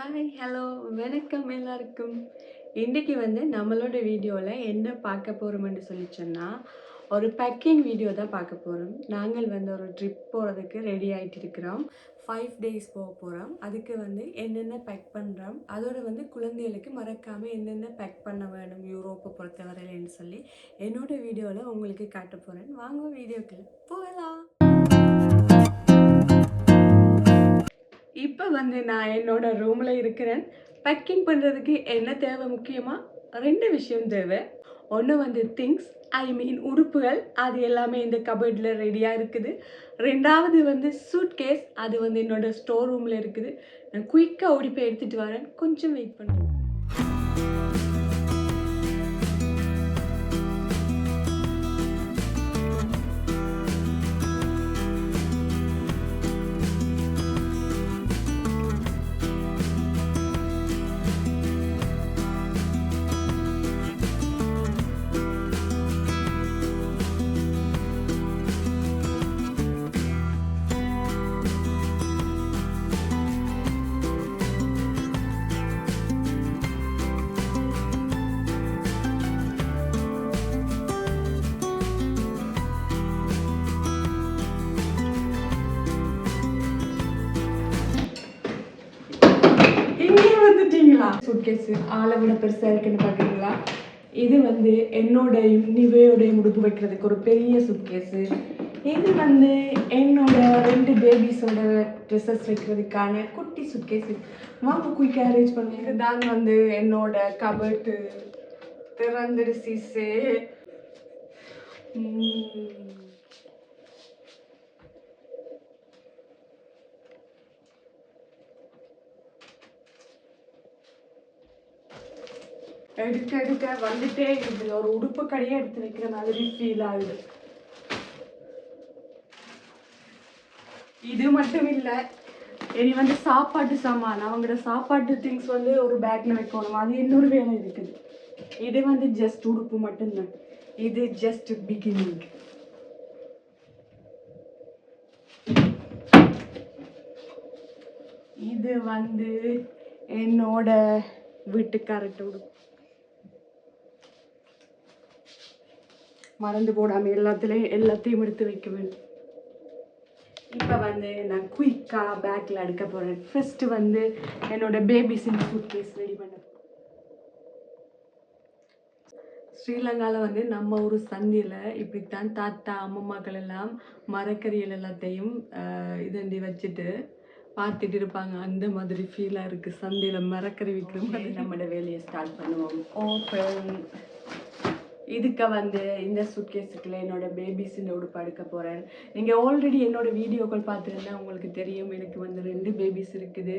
Hi hello வணக்கம் எல்லாருக்கும். இன்றைக்கி வந்து நம்மளோட வீடியோவில் என்ன பார்க்க போகிறோம்னு சொல்லி சொன்னால் ஒரு பேக்கிங் வீடியோ தான் பார்க்க போகிறோம் நாங்கள் வந்து ஒரு ட்ரிப் போகிறதுக்கு ரெடி ஆகிட்டு இருக்கிறோம். ஃபைவ் டேஸ் போக போகிறோம் அதுக்கு வந்து என்னென்ன பேக் பண்ணுறோம் அதோட வந்து குழந்தைகளுக்கு மறக்காமல் என்னென்ன பேக் பண்ண வேணும்? யூரோப்பை பொறுத்தவரையிலன்னு சொல்லி என்னோடய வீடியோவில் உங்களுக்கு காட்ட போகிறேன் வாங்க வீடியோக்குள்ள போகலாம். இப்போ வந்து நான் என்னோட ரூமில் இருக்கிறேன். பேக்கிங் பண்ணுறதுக்கு என்ன தேவை முக்கியமாக ரெண்டு விஷயம் தேவை. ஒன்று வந்து திங்ஸ் ஐ மீன் உடுப்புகள். அது எல்லாமே இந்த கபர்டில் ரெடியாக இருக்குது. ரெண்டாவது வந்து சூட் கேஸ் அது வந்து என்னோட ஸ்டோர் ரூமில் இருக்குது. நான் குயிக்காக ஓடி போய் எடுத்துகிட்டு வரேன். கொஞ்சம் வெயிட் பண்ணுவேன் சூட்கேஸு ஆளை விட பெருசாக இருக்குன்னு பார்க்குறீங்களா இது வந்து என்னோட நிவையோடைய முடிப்பு வைக்கிறதுக்கு ஒரு பெரிய சுட்கேஸு. இது வந்து என்னோட ரெண்டு பேபிஸோட ட்ரெஸ்ஸஸ் வைக்கிறதுக்கான குட்டி சுட்கேஸு. வாங்க குயிக்காக அரேஞ்ச் பண்ணி இதுதான் வந்து என்னோட கபர்ட்டு திறந்துருசிசே எடுக்க எடுக்க வந்துட்டே இருக்குது. ஒரு உடுப்பு கடையே எடுத்து வைக்கிற மாதிரி ஃபீல் ஆகுது. இது மட்டும் இல்லை இனி வந்து சாப்பாட்டு சாமான். அவங்களோட சாப்பாட்டு திங்ஸ் வந்து ஒரு பேக்கில் வைக்கணும். அது இன்னொரு வேலை இருக்குது. இது வந்து ஜஸ்ட் உடுப்பு மட்டும்தான். இது ஜஸ்ட் பிகினிங் இது வந்து என்னோட வீட்டுக்காரட்ட உடுப்பு. மறந்து போடாமல் எல்லாத்துலேயும் எல்லாத்தையும் எடுத்து வைக்க வேண்டும். இப்போ வந்து நான் குயிக்காக பேக்கில் எடுக்க போகிறேன் ஃபர்ஸ்ட் வந்து என்னோட பேபிஸின் சூட் கேஸ் ரெடி பண்ண ஸ்ரீலங்காவில் வந்து நம்ம ஒரு சந்தியில் இப்படித்தான் தாத்தா அம்மம்மாக்கள் எல்லாம் மரக்கறிகள் எல்லாத்தையும் இதண்டி வச்சுட்டு பார்த்துட்டு இருப்பாங்க. அந்த மாதிரி ஃபீலாக இருக்குது சந்தையில் மரக்கறி விற்கிற மாதிரி. நம்மளோட வேலையை ஸ்டார்ட் பண்ணுவோம். ஓப்பன் இதுக்கு வந்து இந்த சுட்கேஸுக்குள்ள என்னோட பேபிஸின் உடுப்பு எடுக்க போகிறேன் நீங்கள் ஆல்ரெடி என்னோட வீடியோக்கள் பார்த்துருந்தா உங்களுக்கு தெரியும். எனக்கு வந்து ரெண்டு பேபிஸ் இருக்குது.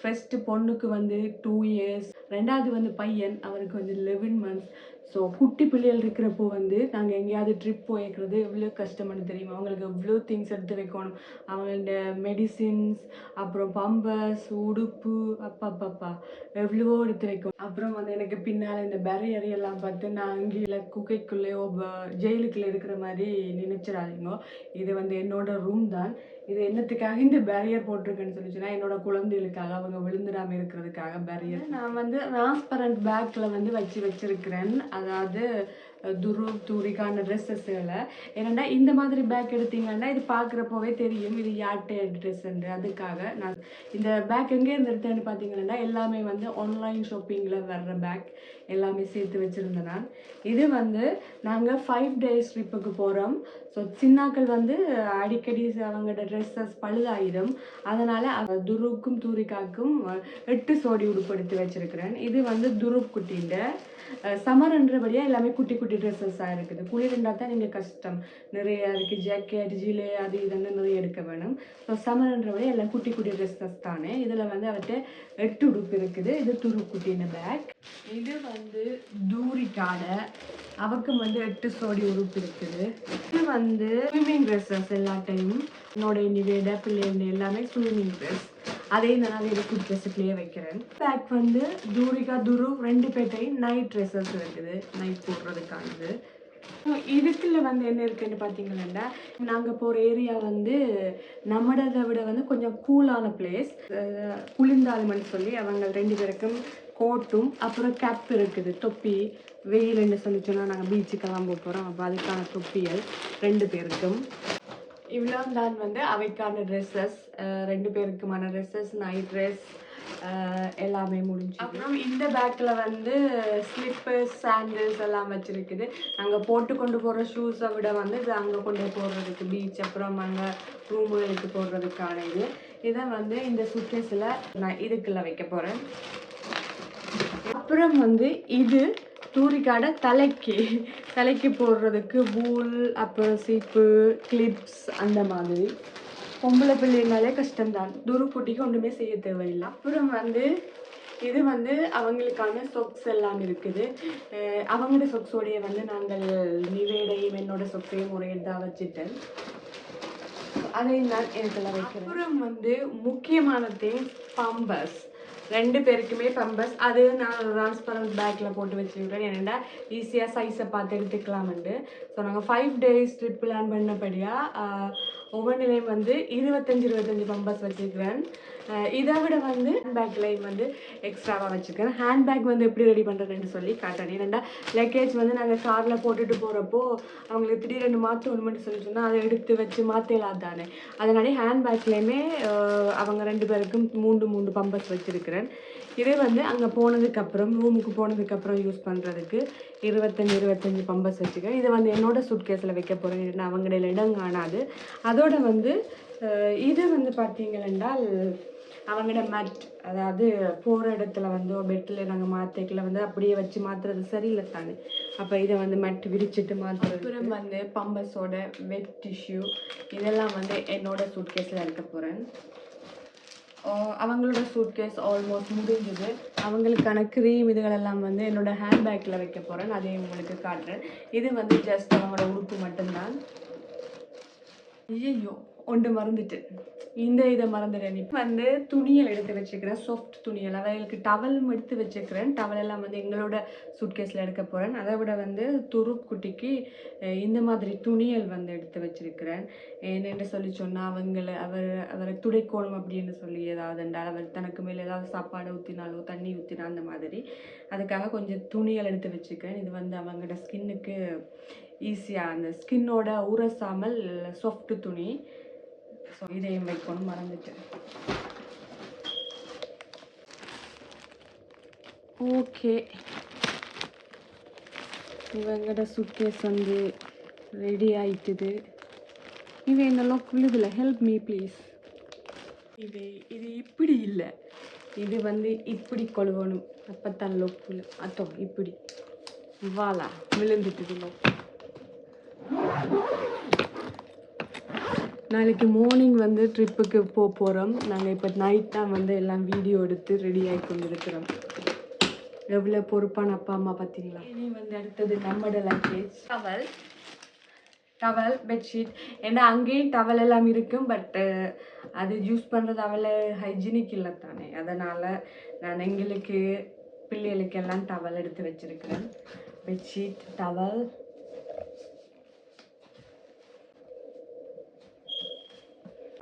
ஃபஸ்ட்டு பொண்ணுக்கு வந்து டூ இயர்ஸ் ரெண்டாவது வந்து பையன். அவருக்கு வந்து லெவன் மந்த்ஸ் ஸோ குட்டி பிள்ளைகள் இருக்கிறப்போ வந்து நாங்கள் எங்கேயாவது ட்ரிப் போயிருக்கிறது எவ்வளோ கஷ்டம்னு தெரியுமா? அவங்களுக்கு எவ்வளோ திங்ஸ் எடுத்து வைக்கணும்? அவங்களோட மெடிசின்ஸ் அப்புறம் பம்பர்ஸ் உடுப்பு அப்பா அப்பா எவ்வளவோ எடுத்து வைக்கணும். அப்புறம் வந்து எனக்கு பின்னால் இந்த பேரியர் எல்லாம் பார்த்து நான் அங்கேயில் குகைக்குள்ளேயோ ஜெயிலுக்குள்ளே இருக்கிற மாதிரி நினைச்சிடாதீங்க. இது வந்து என்னோட ரூம் தான். இது என்னத்துக்காக இந்த பேரியர் போட்டிருக்கேன்னு சொல்லிச்சுன்னா என்னோட குழந்தைகளுக்காக அவங்க விழுந்துடாமல் இருக்கிறதுக்காக பேரியர் நான் வந்து டிரான்ஸ்பரண்ட் பேக்கில் வந்து வச்சு வச்சிருக்கிறேன். அதாவது துரு தூரிக்கான ட்ரெஸ்ஸஸ்களை ஏன்னா இந்த மாதிரி பேக் எடுத்தீங்கன்னா இது பார்க்குறப்போவே தெரியும். இது யார்கிட்ட ட்ரெஸ்ஸுண்டு அதுக்காக நான் இந்த பேக் எங்கேருந்து எடுத்தேன்னு பார்த்தீங்கன்னா எல்லாமே வந்து ஆன்லைன் ஷாப்பிங்கில் வர்ற பேக் எல்லாமே சேர்த்து வச்சுருந்தேன் நான் இது வந்து நாங்கள் ஃபைவ் டேஸ் ட்ரிப்புக்கு போகிறோம் ஸோ சின்னாக்கள் வந்து அடிக்கடி அவங்களோட ட்ரெஸ்ஸஸ் பழுதாயிடும் அதனால் துருக்கும் தூரிக்காக்கும் எட்டு சோடி உடுப்படுத்தி வச்சுருக்கிறேன். இது வந்து துருப் குட்டின்ற சம்மர்ன்றபடியாக எல்லாமே குட்டி குட்டி ட்ரெஸ்ஸஸாக இருக்குது. குளிர்ண்டா தான் நீங்கள் கஷ்டம். நிறைய இருக்குது ஜாக்கெட் ஜிலே அது இதுன்னு நிறைய எடுக்க வேணும். ஸோ சம்மர்ன்றபடியாக எல்லாம் குட்டி குட்டி ட்ரெஸ்ஸஸ் தானே. இதில் வந்து அவர்கிட்ட எட்டு உடுப்பு இருக்குது. இது துரு பேக் இது வந்து தூரிக்காடை அவருக்கும் வந்து எட்டு சோடி உறுப்பு இருக்குது. இது வந்து ஸ்விம்மிங் ட்ரெஸ்ஸஸ் எல்லாத்தையும் என்னோட நிவேட பிள்ளைங்க எல்லாமே ஸ்விம்மிங் ட்ரெஸ் அதே நான் இதை குட் ட்ரெஸ்ஸுக்குள்ளேயே வைக்கிறேன். பேக் வந்து தூரிகா துரு ரெண்டு பேட்டையும் நைட் ட்ரெஸ்ஸஸ் இருக்குது. நைட் போடுறதுக்கானது. இதுக்குள்ள வந்து என்ன இருக்குன்னு பார்த்தீங்கன்னா நாங்கள் போகிற ஏரியா வந்து நம்மளதை விட வந்து கொஞ்சம் கூலான பிளேஸ் குளிர்ந்தாலுமன்னு சொல்லி அவங்க ரெண்டு பேருக்கும் கோட்டும் அப்புறம் கேப் இருக்குது. தொப்பி வெயில்னு சொல்லி சொன்னால் நாங்கள் பீச்சுக்கெல்லாம் போக போகிறோம் அப்போ அதுக்கான தொப்பிகள் ரெண்டு பேருக்கும். இவ்வளோ தான் வந்து அவைக்கான ட்ரெஸ்ஸஸ் ரெண்டு பேருக்குமான ட்ரெஸ்ஸஸ் நைட் ட்ரெஸ் எல்லாமே முடிஞ்சு அப்புறம் இந்த பேக்கில் வந்து ஸ்லிப்பர்ஸ் சாண்டில்ஸ் எல்லாம் வச்சுருக்குது. நாங்கள் போட்டு கொண்டு போகிற ஷூஸை விட வந்து இது அங்கே கொண்டு போடுறதுக்கு பீச் அப்புறம் அங்கே ரூமுகளுக்கு போடுறதுக்கான இது. இதை வந்து இந்த சுட்கேஸில் நான் இதுக்குள்ளே வைக்க போகிறேன் அப்புறம் வந்து இது தூரிக்காடை தலைக்கு தலைக்கு போடுறதுக்கு வூல் அப்புறம் சீப்பு கிளிப்ஸ் அந்த மாதிரி. பொம்பளை பிள்ளைனாலே கஷ்டம்தான். துருக்குட்டிக்கு ஒன்றுமே செய்ய தேவையில்லை. அப்புறம் வந்து இது வந்து அவங்களுக்கான சொக்ஸ் எல்லாம் இருக்குது. அவங்களோட சொக்ஸோடைய வந்து நாங்கள் நிவேடையும் என்னோட சொக்ஸையும் முறையிட்டு தான் வச்சுட்டேன். அதை நான் எனக்கு வைக்கிறேன். அப்புறம் வந்து முக்கியமான திங்ஸ் பம்பர்ஸ் ரெண்டு பேருக்குமே பம்பஸ் அது நான் டிரான்ஸ்பரண்ட் பேக்கில் போட்டு வச்சுருக்கேன் ஏன்னா ஈஸியாக சைஸை பார்த்து எடுத்துக்கலாம்ண்டு ஸோ நாங்கள் ஃபைவ் டேஸ் ட்ரிப் பிளான் பண்ணபடியாக ஒவ்வொன்றிலையும் வந்து இருபத்தஞ்சி இருபத்தஞ்சி பம்பர்ஸ் வச்சுருக்கிறேன். இதை விட வந்து ஹேண்ட்பேக்லையும் வந்து எக்ஸ்ட்ராவாக வச்சுருக்கேன். ஹேண்ட்பேக் வந்து எப்படி ரெடி பண்ணுறதுன்னு சொல்லி காட்டுறேன். ஏன்னா லக்கேஜ் வந்து நாங்கள் காரில் போட்டுட்டு போகிறப்போ அவங்களுக்கு திடீர்னு மாற்றணும்னு சொல்லி சொன்னால் அதை எடுத்து வச்சு மாற்றலாம் தானே. அதனாலே ஹேண்ட்பேக்லேயுமே அவங்க ரெண்டு பேருக்கும் மூன்று மூன்று பம்பர்ஸ் வச்சுருக்கிறேன். இதே வந்து அங்கே போனதுக்கப்புறம் ரூமுக்கு போனதுக்கப்புறம் யூஸ் பண்ணுறதுக்கு இருபத்தஞ்சி இருபத்தஞ்சி பம்பஸ் வச்சுக்க இதை வந்து என்னோடய சூட்கேஸில் வைக்க போகிறேன் ஏன்னா இடம் காணாது. அதோட வந்து இது வந்து பார்த்தீங்களென்றால் அவங்களோட மேட் அதாவது போகிற இடத்துல வந்து பெட்டில் நாங்கள் மாற்றிக்கல வந்து அப்படியே வச்சு மாற்றுறது சரியில்லை தானே. அப்போ இதை வந்து மெட் விரிச்சிட்டு மாற்றுறது அப்புறம் வந்து பம்பஸோட வெட் டிஷ்யூ இதெல்லாம் வந்து என்னோட சூட்கேஸில் இருக்க போகிறேன் அவங்களோட சூட்கேஸ் ஆல்மோஸ்ட் முடிஞ்சது. அவங்களுக்கான க்ரீம் இதுகளெல்லாம் வந்து என்னோட ஹேண்ட்பேக்கில் வைக்க போகிறேன் அதையும் உங்களுக்கு காட்டுறேன். இது வந்து ஜஸ்ட் அவங்களோட உடுப்பு மட்டும்தான். ஐயோ ஒன்று மறந்துட்டு. இந்த இதை மறந்துட்டேன் இப்போ வந்து துணியல் எடுத்து வச்சுக்கிறேன். சாஃப்ட் துணியல். அவைகளுக்கு டவலும் எடுத்து வச்சுக்கிறேன். டவல் எல்லாம் வந்து எங்களோட சூட்கேஸில் எடுக்க போகிறேன் அதை விட வந்து துருப் குட்டிக்கு இந்த மாதிரி துணியல் வந்து எடுத்து வச்சிருக்கிறேன். என்னென்னு சொல்லி சொன்னால் அவங்களை அவர் அவரை துடைக்கோணும் அப்படின்னு சொல்லி ஏதாவது என்றால் அவர் தனக்கு மேலே ஏதாவது சாப்பாடு ஊற்றினாலோ தண்ணி ஊற்றினா அந்த மாதிரி. அதுக்காக கொஞ்சம் துணியல் எடுத்து வச்சுக்கிறேன். இது வந்து அவங்களோட ஸ்கின்னுக்கு ஈஸியாக அந்த ஸ்கின்னோட உரசாமல் சாஃப்ட் துணி. ஸோ இதையும் வைக்கணும் மறந்துட்டேன் ஓகே. இவங்கட சுட்கேஸ் வந்து ரெடி ஆயிட்டுது. இவை என்னெல்லாம் குழுதுல ஹெல்ப் மீ ப்ளீஸ் இது இது இப்படி இல்லை. இது வந்து இப்படி கொழுவணும். அப்போ தான் லொப்புல அத்தோ இப்படி. வாலா விழுந்துட்டுது லொப்பு நாளைக்கு மார்னிங் வந்து ட்ரிப்புக்கு போக போகிறோம் நாங்கள் இப்போ நைட் தான் வந்து எல்லாம் வீடியோ எடுத்து ரெடி ஆகி கொண்டிருக்கிறோம். எவ்வளோ பொறுப்பான அப்பா அம்மா பார்த்தீங்களா இனி வந்து அடுத்தது நம்மட லக்கேஜ் டவல் டவல் பெட்ஷீட் ஏன்னா அங்கேயும் டவல் எல்லாம் இருக்கும் பட்டு அது யூஸ் பண்ணுறது அவ்வளோ ஹைஜீனிக் இல்லை தானே. அதனால் நான் எங்களுக்கு பிள்ளைகளுக்கு எல்லாம் டவல் எடுத்து வச்சிருக்கிறேன். பெட்ஷீட் டவல்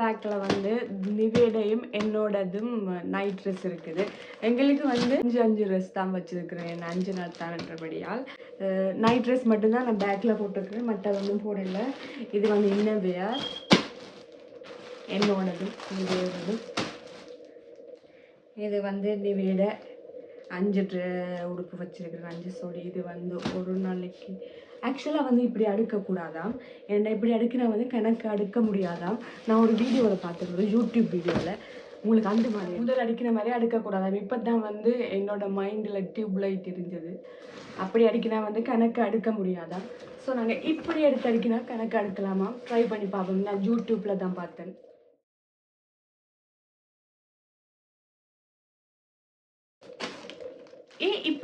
பேக்கில் வந்து நிவேடையும் என்னோடதும் நைட் ட்ரெஸ் இருக்குது. எங்களுக்கு வந்து அஞ்சு அஞ்சு ட்ரெஸ் தான் வச்சுருக்கிறேன். அஞ்சு நாள் தானன்றபடியால். நைட் ட்ரெஸ் மட்டும்தான் நான் பேக்கில் போட்டிருக்கிறேன். மற்ற ஒன்றும் போடல. இது வந்து இன்னவேர் என்னோடதும் நிவேடதும் இது வந்து நிவேட அஞ்சு ட்ரெ- உடுப்பு வச்சிருக்கிறேன் அஞ்சு சோடி இது வந்து ஒரு நாளைக்கு. ஆக்சுவலாக வந்து இப்படி அடுக்கக்கூடாதாம். ஏன்னா இப்படி அடுக்கினா வந்து கணக்கு அடுக்க முடியாதாம். நான் ஒரு வீடியோவில் பார்த்துருக்கேன் யூடியூப் வீடியோவில் உங்களுக்கு அந்த மாதிரி முதல் அடிக்கிற மாதிரி அடுக்கக்கூடாது இப்போ தான் வந்து என்னோடய மைண்டில் டியூப் லைட் இருந்தது. அப்படி அடிக்கினா வந்து கணக்கு அடுக்க முடியாதான் ஸோ நாங்கள் இப்படி எடுத்து அடிக்கினா கணக்கு அடுக்கலாமா ட்ரை பண்ணி பார்ப்போம். நான் யூடியூப்பில் தான் பார்த்தேன்.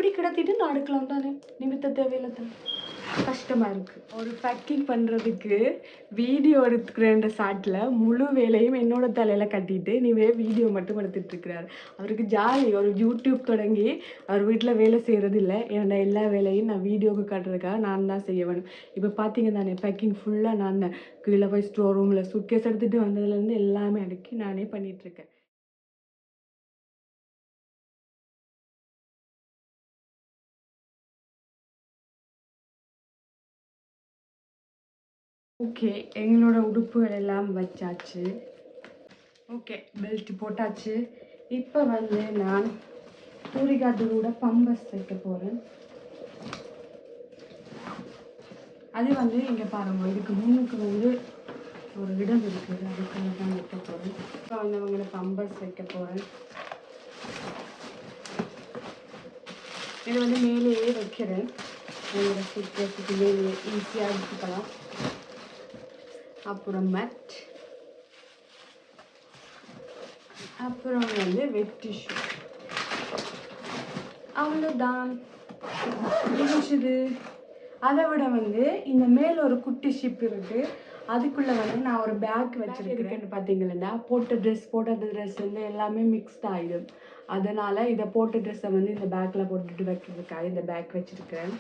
அப்படி கிடத்திட்டு நான் அடுக்கலாம் தானே நிமித்த தேவையில்லை தானே கஷ்டமாக இருக்குது ஒரு பேக்கிங் பண்ணுறதுக்கு வீடியோ எடுத்துக்கிறேன்ற சாட்டில் முழு வேலையும் என்னோட தலையில் கட்டிட்டு நீவே வீடியோ மட்டும் எடுத்துகிட்ருக்கிறார் அவருக்கு ஜாலி ஒரு யூடியூப் தொடங்கி அவர் வீட்டில் வேலை செய்கிறது இல்லை. என்னோட எல்லா வேலையும் நான் வீடியோவுக்கு காட்டுறதுக்காக நான் தான் செய்ய வேணும் இப்போ பார்த்தீங்க தானே பேக்கிங் ஃபுல்லாக நான் தான். கீழே போய் ஸ்டோர் ரூமில் சுட்கேஸ் எடுத்துகிட்டு வந்ததுலேருந்து எல்லாமே அடுக்கி நானே பண்ணிகிட்ருக்கேன் ஓகே எங்களோட உடுப்புகள் எல்லாம் வச்சாச்சு. ஓகே பெல்ட் போட்டாச்சு. இப்போ வந்து நான் தூரிகாட்டரோட பம்பஸ் தைக்க போகிறேன் அது வந்து இங்கே பாருங்க இதுக்கு முன்னுக்கு வந்து ஒரு இடம் இருக்குது அதுக்குள்ள தான் வைக்க போகிறேன் இப்போ வந்து அவங்கள பம்பஸ் வைக்க போகிறேன் இது வந்து மேலேயே வைக்கிறேன். என்னோட சீக்கிரத்துக்கு மேலேயே. ஈஸியாக எடுத்துக்கலாம். அப்புறம் மட் அப்புறம் வந்து வெட் டிஷ்யூ அவ்வளோதான் முடிச்சுது அதை விட வந்து இந்த மேல் ஒரு குட்டி ஷிப் இருக்குது அதுக்குள்ளே வந்து நான் ஒரு பேக் வச்சுருக்கேன்னு பார்த்தீங்கன்னா போட்ட ட்ரெஸ் போட்ட ட்ரெஸ் வந்து எல்லாமே மிக்ஸ்ட் ஆகிடும் அதனால் இதை போட்ட ட்ரெஸ்ஸை வந்து இந்த பேக்கில் போட்டுட்டு வைக்கிறதுக்காக இந்த பேக் வச்சிருக்கிறேன்.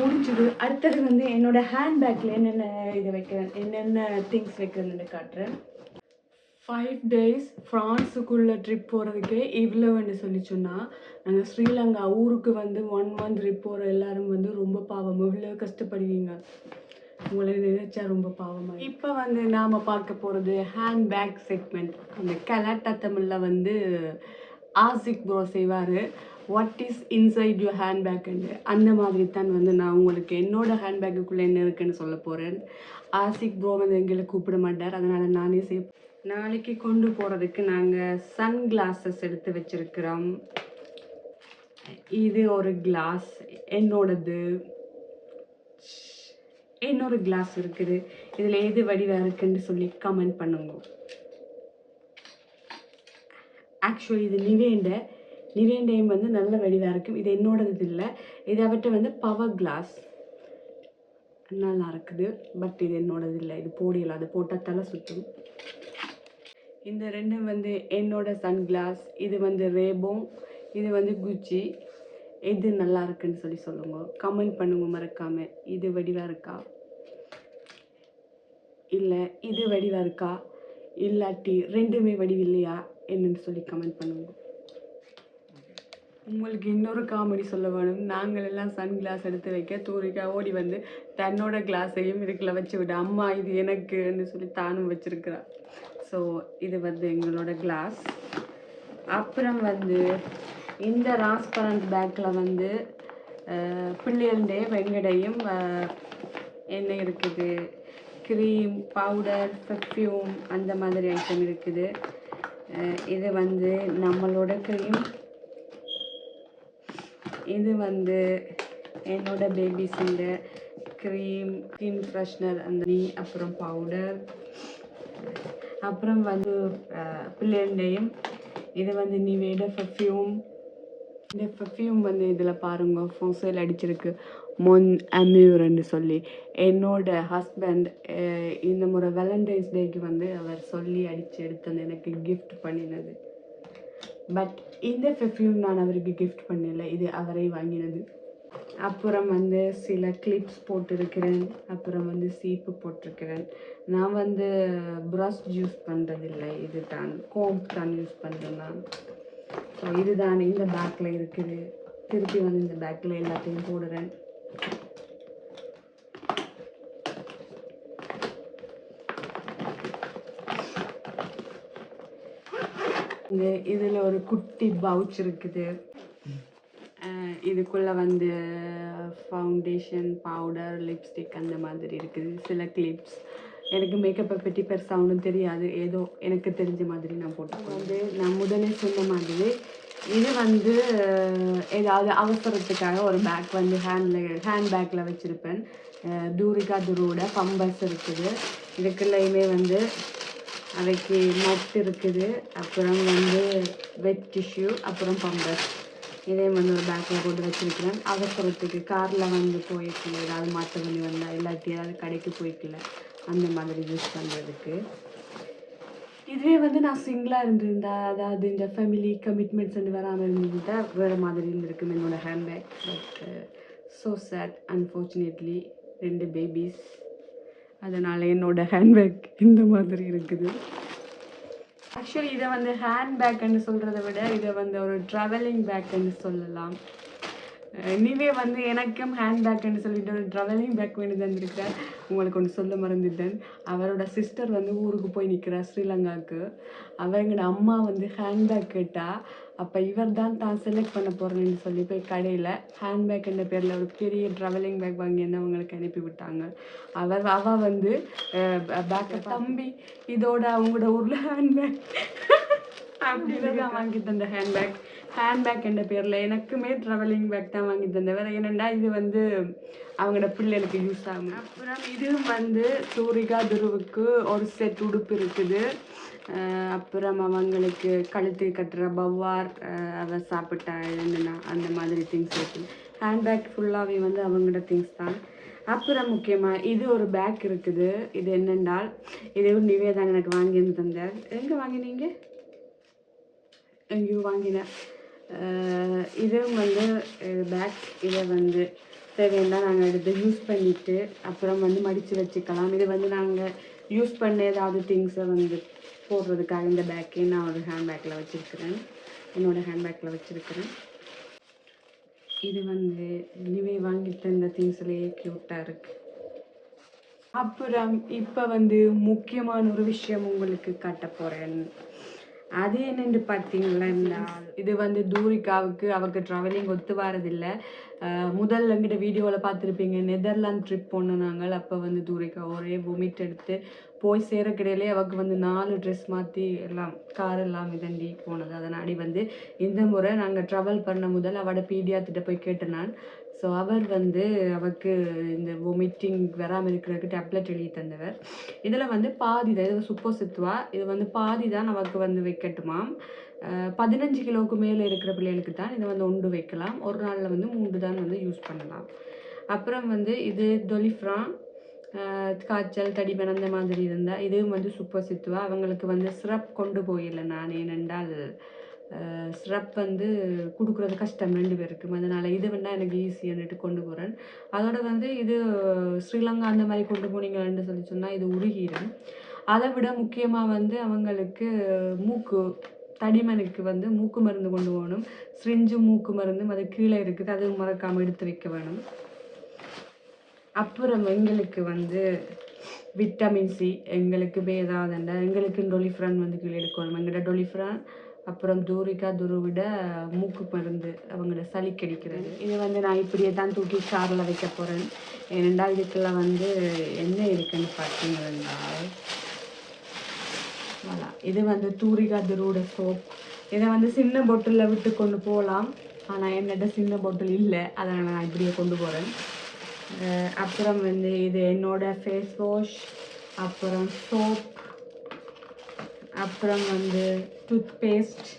முடிச்சுது அடுத்தது வந்து என்னோட ஹேண்ட்பேக்கில் என்னென்ன இது வைக்கிறேன் என்னென்ன திங்ஸ் வைக்கிறதுன்னு காட்டுறேன். ஃபைவ் டேஸ் ஃப்ரான்ஸுக்குள்ளே ட்ரிப் போகிறதுக்கு இவ்வளோன்னு சொல்லி சொன்னால் நாங்கள் ஸ்ரீலங்கா ஊருக்கு வந்து ஒன் மந்த் ட்ரிப் போகிற எல்லாரும் வந்து ரொம்ப பாவம். இவ்வளோ கஷ்டப்படுவீங்க. உங்களை நினைச்சா ரொம்ப பாவமாக இப்போ வந்து நாம் பார்க்க போகிறது ஹேண்ட்பேக் செக்மெண்ட் அந்த கலாட்டா தமிழில் வந்து ஆசிக் ப்ரோ செய்வார். வாட் இஸ் இன்சைட் யூ ஹேண்ட்பேக்குன்னு அந்த மாதிரி தான் வந்து நான் உங்களுக்கு என்னோட ஹேண்ட்பேக்குக்குள்ளே என்ன இருக்குன்னு சொல்ல போகிறேன் ஆசிக் ப்ரோ வந்து எங்களை கூப்பிட மாட்டார். அதனால் நானே சே நாளைக்கு கொண்டு போகிறதுக்கு நாங்கள் சன் கிளாஸஸ் எடுத்து வச்சுருக்கிறோம். இது ஒரு கிளாஸ் என்னோடது. இன்னொரு கிளாஸ் இருக்குது. இதில் எது வடிவாக இருக்குன்னு சொல்லி கமெண்ட் பண்ணுங்க. ஆக்சுவலி இது நிவேண்ட நிவேண்டையும் வந்து நல்ல வடிவாக இருக்கும் இது என்னோடது இல்லை. இது விட்டு வந்து பவர் கிளாஸ் நல்லா இருக்குது. பட் இது என்னோடது இல்லை. இது போடியில் அது போட்டால் தலை சுற்றும் இந்த ரெண்டும் வந்து என்னோட சன் கிளாஸ் இது வந்து ரேபோம் இது வந்து குச்சி எது நல்லா இருக்குன்னு சொல்லி சொல்லுங்க. கமெண்ட் பண்ணுங்க மறக்காம. இது வடிவாக இருக்கா? இல்லை இது வடிவாக இருக்கா? இல்லாட்டி ரெண்டுமே வடிவில்லையா? என்னன்னு சொல்லி கமெண்ட் பண்ணுங்க. உங்களுக்கு இன்னொரு காமெடி சொல்ல வேணும். நாங்கள் எல்லாம் சன் கிளாஸ் எடுத்து வைக்க தூரிக்கா ஓடி வந்து தன்னோட கிளாஸையும் இதுக்குள்ள வச்சு விட. அம்மா இது எனக்குன்னு சொல்லி தானும் வச்சிருக்கிறா. ஸோ இது வந்து எங்களோட கிளாஸ் அப்புறம் வந்து இந்த ராஸ்பரண்ட் பேக்கில் வந்து அஹ், வெங்கடையும் என்ன இருக்குது? க்ரீம் பவுடர் பெர்ஃப்யூம் அந்த மாதிரி ஐட்டம் இருக்குது. இது வந்து நம்மளோட க்ரீம் இது வந்து என்னோட பேபிஸுங்க க்ரீம் ஸ்கின் ஃப்ரெஷ்னர் அந்த நீ அப்புறம் பவுடர் அப்புறம் வந்து பிள்ளைண்டையும் இது வந்து நிவேட பர்ஃப்யூம் இந்த பர்ஃப்யூம் வந்து இதில் பாருங்க ஃபோசல் அடிச்சிருக்கு. மொன் அம்யூர்னு சொல்லி. என்னோட ஹஸ்பண்ட் இந்த முறை வேலண்டைன்ஸ் டேக்கு வந்து அவர் சொல்லி அடித்து எடுத்தது எனக்கு கிஃப்ட் பண்ணினது. பட் இந்த பெர்ஃப்யூம் நான் அவருக்கு கிஃப்ட் பண்ணல. இது அவரை வாங்கினது. அப்புறம் வந்து சில கிளிப்ஸ் போட்டிருக்கிறேன். அப்புறம் வந்து சீப்பு போட்டிருக்கிறேன். நான் வந்து ப்ரஷ் யூஸ் பண்ணுறதில்லை இது தான். கோம்ப் தான் யூஸ் பண்ணுறேன் நான். ஸோ இதுதான் இந்த பேக்கில் இருக்குது. திருப்பி வந்து இந்த பேக்கில் எல்லாத்தையும் போடுறேன். இது இதில் ஒரு குட்டி பவுச் இருக்குது. இதுக்குள்ளே இதுக்குள்ள வந்து ஃபவுண்டேஷன் பவுடர் லிப்ஸ்டிக் அந்த மாதிரி இருக்குது. சில கிளிப்ஸ் எனக்கு மேக்கப்பை பற்றி பெருசாக ஒன்றும் தெரியாது. ஏதோ எனக்கு தெரிஞ்ச மாதிரி நான் போட்டேன் வந்து நான் முதலே சொன்ன மாதிரி இது வந்து ஏதாவது அவசரத்துக்காக ஒரு பேக் வந்து ஹேண்டில் ஹேண்ட் பேக்கில் வச்சுருப்பேன் தூரிகா துருவோட பம்பஸ் இருக்குது. இதுக்குள்ளேயுமே வந்து அதுக்கு மொட்டு இருக்குது. அப்புறம் வந்து வெட் டிஷ்யூ அப்புறம் பம்பர். இதையும் வந்து ஒரு பேக்கில் போட்டு வச்சுருக்கிறேன். அவசரத்துக்கு காரில் வந்து போயிருக்கல ஏதாவது மாற்ற பண்ணி வந்தால் இல்லாட்டி ஏதாவது கடைக்கு போய்க்கல. அந்த மாதிரி யூஸ் பண்ணுறதுக்கு இதுவே வந்து நான் சிங்கிளாக இருந்திருந்தா அதாவது இந்த ஃபேமிலி கமிட்மெண்ட்ஸ் வந்து வராமல் இருந்திருந்தா வேறு மாதிரி இருந்திருக்கும் என்னோடய handbag but so uh, sad unfortunately ரெண்டு பேபிஸ் அதனால் என்னோட ஹேண்ட்பேக் இந்த மாதிரி இருக்குது. ஆக்சுவலி இதை வந்து ஹேண்ட்பேக்குன்னு சொல்கிறத விட இதை வந்து ஒரு ட்ராவலிங் பேக்குன்னு சொல்லலாம். நீவே வந்து எனக்கும் ஹேண்ட்பேக்குன்னு சொல்லிட்டு ஒரு ட்ராவலிங் பேக் வேண்டி தந்திருக்கிறார் உங்களுக்கு ஒன்று சொல்ல மறந்துட்டேன். அவரோட சிஸ்டர் வந்து ஊருக்கு போய் நிற்கிறார் ஸ்ரீலங்காவுக்கு அவங்களோட அம்மா வந்து ஹேண்ட்பேக் கேட்டால் அப்போ இவர் தான் தான் செலக்ட் பண்ண போகிறேன்னு சொல்லி போய் கடையில் ஹேண்ட்பேக் என்ற பேரில் ஒரு பெரிய ட்ராவலிங் பேக் வாங்கி வந்து அவங்களுக்கு அனுப்பி விட்டாங்க. அவர் அவ வந்து பேக்கை தம்பி இதோட அவங்களோட ஊரில் ஹேண்ட்பேக் அப்படின்னு தான் வாங்கி தந்த ஹேண்ட்பேக் ஹேண்ட்பேக் என்ற பேரில் எனக்குமே ட்ராவலிங் பேக் தான் வாங்கி தந்தவர் ஏனெண்டா இது வந்து அவங்களோட பிள்ளைகளுக்கு யூஸ் ஆகும். அப்புறம் இதுவும் வந்து சூரிகா துருவுக்கு ஒரு செட் உடுப்பு இருக்குது. அப்புறம் அவங்களுக்கு கழுத்து கட்டுற பவ்வார் அஹ் அவ சாப்பிட்டா என்னென்னா அந்த மாதிரி திங்ஸ் இருக்குது ஹேண்ட்பேக் ஃபுல்லாகவே வந்து அவங்களோட திங்ஸ் தான். அப்புறம் முக்கியமாக இது ஒரு பேக் இருக்குது. இது என்னென்றால் இது ஒரு எனக்கு வாங்கியிருந்து தந்தார். எங்கே வாங்கினீங்க? எங்கேயும் வாங்கினேன் இதுவும் வந்து பேக் இதை வந்து தேவையெல்லாம் நாங்கள் எடுத்து யூஸ் பண்ணிவிட்டு அப்புறம் வந்து மடித்து வச்சுக்கலாம். இது வந்து நாங்கள் யூஸ் பண்ண ஏதாவது திங்ஸை வந்து போடுறதுக்காக இந்த பேக்கே நான் ஒரு ஹேண்ட்பேக்கில் வச்சுருக்கிறேன். என்னோடய ஹேண்ட்பேக்கில் வச்சுருக்கிறேன். இது வந்து இனிமே வாங்கிட்டு இந்த திங்ஸ்லேயே க்யூட்டாக இருக்குது அப்புறம் இப்போ வந்து முக்கியமான ஒரு விஷயம் உங்களுக்கு காட்ட போகிறேன் அது என்னென்று பார்த்தீங்களா இது வந்து தூரிகாவுக்கு அவருக்கு ட்ராவலிங் ஒத்து வரதில்லை முதல் எங்கிட்ட வீடியோவில் பார்த்துருப்பீங்க நெதர்லாந்து ட்ரிப் போனோம் நாங்கள். அப்போ வந்து தூரிகா ஒரே வொமிட் எடுத்து போய் சேரக்கிடையிலே அவக்கு வந்து நாலு ட்ரெஸ் மாற்றி எல்லாம் கார் எல்லாம் இதண்டி போனது. அதனாடி வந்து இந்த முறை நாங்கள் ட்ராவல் பண்ண முதல் அவட பீடியாத்திட்ட போய் கேட்டேன் நான் ஸோ அவர் வந்து அவருக்கு இந்த வொமிட்டிங் வராமல் இருக்கிறதுக்கு டேப்லெட் எழுதி தந்தவர். இதில் வந்து பாதி தான் இது சுப்போசித்துவா இது வந்து பாதி தான் அவருக்கு வந்து வைக்கட்டுமாம். பதினஞ்சு கிலோவுக்கு மேலே இருக்கிற பிள்ளைகளுக்கு தான் இதை வந்து ஒன்று வைக்கலாம். ஒரு நாளில் வந்து மூன்று தான் வந்து யூஸ் பண்ணலாம். அப்புறம் வந்து இது தொலிஃப்ரான் காய்ச்சல் தடிமன் அந்த மாதிரி இருந்தால் இதுவும் வந்து சூப்பர் சித்துவா. அவங்களுக்கு வந்து சிரப் கொண்டு போயிடல நான். ஏனென்றால் சிரப் வந்து கொடுக்குறது கஷ்டம் ரெண்டு பேருக்கும். அதனால் இது வேணால் எனக்கு ஈஸியான்ட்டு கொண்டு போகிறேன் அதோட வந்து இது ஸ்ரீலங்கா அந்த மாதிரி கொண்டு போனீங்கன்னு சொல்லி சொன்னால் இது உருகிடும் அதை விட முக்கியமாக வந்து அவங்களுக்கு மூக்கு தடிமனுக்கு வந்து மூக்கு மருந்து கொண்டு போகணும். ஸ்ரிஞ்சு மூக்கு மருந்தும் அது கீழே இருக்குது. அது மறக்காமல் எடுத்து வைக்க வேணும். அப்புறம் எங்களுக்கு வந்து விட்டமின் சி எங்களுக்கு பேதாதண்ட எங்களுக்கு டொலிஃப்ரான் வந்து கீழே எடுக்கணும். எங்கள்கிட்ட டொலிஃப்ரான் அப்புறம் தூரிகா துருவிட மூக்கு மருந்து அவங்கள சளி கடிக்கிறது. இது வந்து நான் இப்படியே தான் தூக்கி காரில் வைக்க போகிறேன் ஏனெண்டா இதுக்குள்ள வந்து என்ன இருக்குன்னு பார்த்தீங்கன்னா voilà. இது வந்து தூரிகா துருவோட சோப் இதை வந்து சின்ன பொட்டிலில் விட்டு கொண்டு போகலாம் ஆனால் என்னட்ட சின்ன பொட்டில் இல்லை. அதை நான் இப்படியே கொண்டு போகிறேன் அப்புறம் வந்து இது என்னோடய ஃபேஸ் வாஷ் அப்புறம் சோப் அப்புறம் வந்து டூத் பேஸ்ட்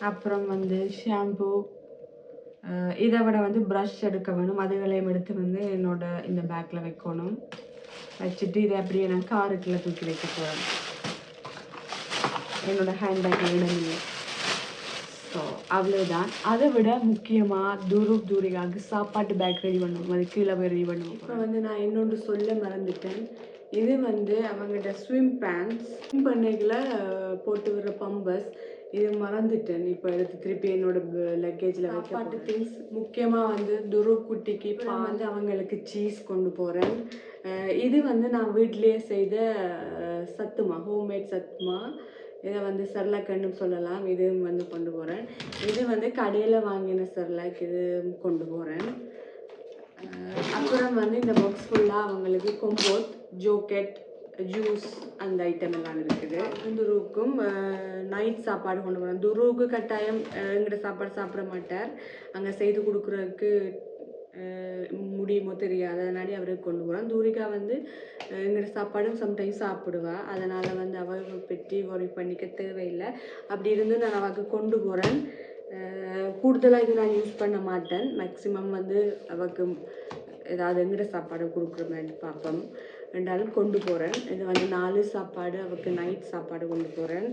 அப்புறம் வந்து ஷாம்பு இதை விட வந்து ப்ரஷ் எடுக்க வேணும். அதுகளையும் எடுத்து வந்து என்னோட இந்த பேக்கில் வைக்கணும். வச்சுட்டு இதை அப்படியே நான் காருக்குள்ளே தூக்கி வைக்க போகிறேன் என்னோட ஹேண்ட்பேக்கில் இடமில்லை ஸோ அவ்வளோதான் அதை விட முக்கியமாக தூரூப் தூரிகாவுக்கு சாப்பாட்டு பேக் ரெடி பண்ணுவோம் அது கீழே போய் ரெடி பண்ணுவோம் இப்போ வந்து நான் இன்னொன்று சொல்ல மறந்துட்டேன். இது வந்து அவங்ககிட்ட ஸ்விம் பேண்ட்ஸ் ஸ்விம் பண்ணைகளை போட்டு வர பம்பஸ் இது மறந்துட்டேன். இப்போ எடுத்து திருப்பி என்னோட லக்கேஜில் சாப்பாட்டு திங்ஸ் முக்கியமாக வந்து துரு குட்டிக்கு இப்போ வந்து அவங்களுக்கு சீஸ் கொண்டு போகிறேன் இது வந்து நான் வீட்டிலேயே செய்த சத்துமா ஹோம்மேட் சத்துமா. இதை வந்து செர்லாக்குன்னு சொல்லலாம். இதுவும் வந்து கொண்டு போகிறேன் இது வந்து கடையில் வாங்கின செர்லாக் இது கொண்டு போகிறேன் அப்புறம் வந்து இந்த பாக்ஸ் ஃபுல்லாக அவங்களுக்கு கொம்போத் ஜோக்கெட் ஜூஸ் அந்த ஐட்டம் எல்லாம் இருக்குது. துருவுக்கும் நைட் சாப்பாடு கொண்டு போகிறேன் துருவுக்கு கட்டாயம் எங்கிட்ட சாப்பாடு சாப்பிட மாட்டார். அங்கே செய்து கொடுக்குறதுக்கு முடியுமோ தெரியாது அதனாடி அவருக்கு கொண்டு போகிறோம் தூரிகா வந்து அஹ், எங்களோட சாப்பாடும் சம்டைம்ஸ் சாப்பிடுவா. அதனால் வந்து அவள் பற்றி ஒரி பண்ணிக்க தேவையில்லை. அப்படி இருந்து நான் அவளுக்கு கொண்டு போகிறேன் கூடுதலாக இது நான் யூஸ் பண்ண மாட்டேன். மேக்ஸிமம் வந்து அவக்கு ஏதாவது எங்கிட்ட சாப்பாடு கொடுக்குற மாதிரி பார்ப்போம் ரெண்டாலும் கொண்டு போகிறேன் இது வந்து நாலு சாப்பாடு அவக்கு நைட் சாப்பாடு கொண்டு போகிறேன்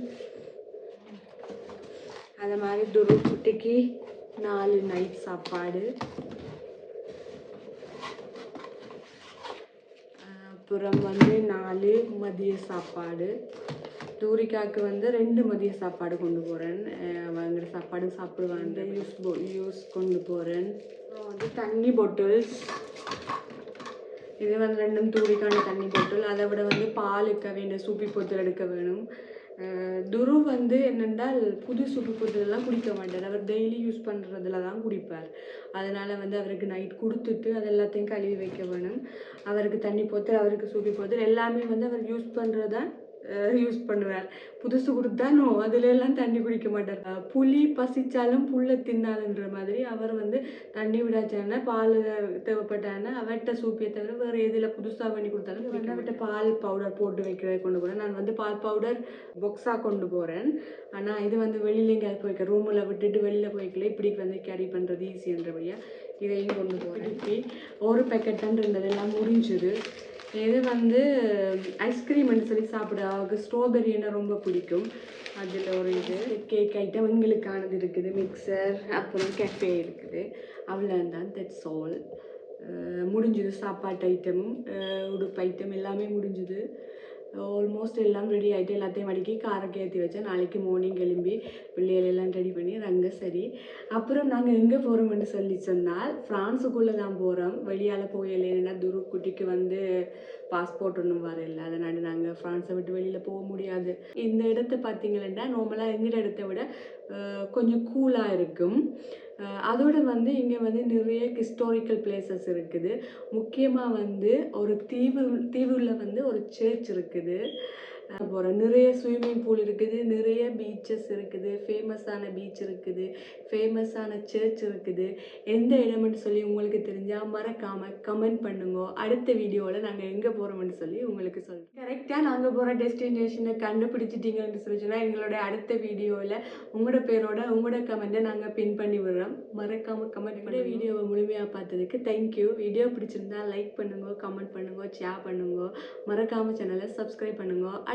அது மாதிரி துரு குட்டிக்கு நாலு நைட் சாப்பாடு. அப்புறம் வந்து நாலு மதிய சாப்பாடு. தூரிக்காக்கு வந்து ரெண்டு மதிய சாப்பாடு கொண்டு போகிறேன் அவங்கிற சாப்பாடு சாப்பிடுவாங்க. யூஸ் யூஸ் கொண்டு போகிறேன் அப்புறம் வந்து தண்ணி பாட்டில்ஸ் இது வந்து ரெண்டும் தூரிக்கான தண்ணி பாட்டில் அதை விட வந்து பாலுக்க வேண்டிய சூப்பி போத்தல் எடுக்க வேணும். துரு வந்து என்னென்றால் புது சூப்பி போத்தலெல்லாம் குடிக்க மாட்டார். அவர் டெய்லி யூஸ் பண்ணுறதுல தான் குடிப்பார். அதனால் வந்து அவருக்கு நைட் கொடுத்துட்டு அது எல்லாத்தையும் கழுவி வைக்க வேணும். அவருக்கு தண்ணி போத்தல் அவருக்கு சூப்பி போத்தல் எல்லாமே வந்து அவர் யூஸ் பண்ணுறதான் யூஸ் பண்ணுவார். புதுசு கொடுத்தா நோ அதுல எல்லாம் தண்ணி குடிக்க மாட்டார். புலி பசிச்சாலும் புல்லை தின்னாதுன்ற மாதிரி அவர் வந்து தண்ணி விடாச்சான பால் தேவைப்பட்டான அவர்கிட்ட சூப்பியை தவிர வேறு எதில் புதுசாக பண்ணி கொடுத்தாலும் அவர்கிட்ட பால் பவுடர் போட்டு வைக்கிறத கொண்டு போகிறேன் நான் வந்து பால் பவுடர் பொக்ஸாக கொண்டு போகிறேன் ஆனால் இது வந்து வெளியில எங்கேயாவது போய்க்க ரூமில் விட்டுட்டு வெளியில் போய்க்கல இப்படி வந்து கேரி பண்ணுறது ஈஸின்றபடியாக இதையும் கொண்டு போகிறேன் இப்படி. ஒரு பேக்கெட் தான் இருந்தது எல்லாம் முடிஞ்சுது இது வந்து ஐஸ்கிரீம்னு சொல்லி சாப்பிட அவருக்கு ஸ்ட்ராபெரின்னா ரொம்ப பிடிக்கும். அதில் ஒரு இது கேக் ஐட்டம் எங்களுக்கானது இருக்குது மிக்சர் அப்புறம் கேஃபே இருக்குது. அவ்வளோ தான் தட்ஸ் ஆல் முடிஞ்சுது சாப்பாட்டு ஐட்டமும் உடுப்பு ஐட்டம் எல்லாமே முடிஞ்சுது. ஆல்மோஸ்ட் எல்லாம் ரெடி ஆகிட்டு எல்லாத்தையும் வடிக்கி காரக்கு ஏற்றி வச்சேன். நாளைக்கு மார்னிங் கிளம்பி பிள்ளைகள் எல்லாம் ரெடி பண்ணி ரங்க சரி அப்புறம் நாங்கள் எங்கே போகிறோம்னு சொல்லி சொன்னால் ஃப்ரான்ஸுக்குள்ளே தான் போகிறோம் வெளியால் போகலைன்னா துரு குட்டிக்கு வந்து பாஸ்போர்ட் ஒன்றும் வரல அதனால் நாங்கள் ஃப்ரான்ஸை விட்டு வெளியில் போக முடியாது. இந்த இடத்த பார்த்தீங்கன்னா நார்மலாக எங்கிற இடத்த விட கொஞ்சம் கூலாக இருக்கும். அதோடு வந்து இங்கே வந்து நிறைய ஹிஸ்டாரிக்கல் பிளேசஸ் இருக்குது. முக்கியமாக வந்து ஒரு தீவு தீவுல வந்து ஒரு சர்ச் இருக்குது. போகிறோம் நிறைய ஸ்விம்மிங் பூல் இருக்குது நிறைய பீச்சஸ் இருக்குது ஃபேமஸான பீச் இருக்குது ஃபேமஸான சர்ச் இருக்குது. எந்த இடம்னு சொல்லி உங்களுக்கு தெரிஞ்சால் மறக்காமல் கமெண்ட் பண்ணுங்க. அடுத்த வீடியோவில் நாங்கள் எங்கே போகிறோம்னு சொல்லி உங்களுக்கு சொல்கிறோம் கரெக்டாக நாங்கள் போகிற டெஸ்டினேஷனை கண்டுபிடிச்சிட்டிங்கன்னு சொல்லி சொன்னால் எங்களோட அடுத்த வீடியோவில் உங்களோட பேரோட உங்களோட கமெண்ட்டை நாங்கள் பின் பண்ணி விடுறோம். மறக்காமல் கமெண்ட் பண்ணி வீடியோவை முழுமையாக பார்த்ததுக்கு தேங்க்யூ வீடியோ பிடிச்சிருந்தா லைக் பண்ணுங்க கமெண்ட் பண்ணுங்க ஷேர் பண்ணுங்க. மறக்காமல் சேனலை சப்ஸ்கிரைப் பண்ணுங்க.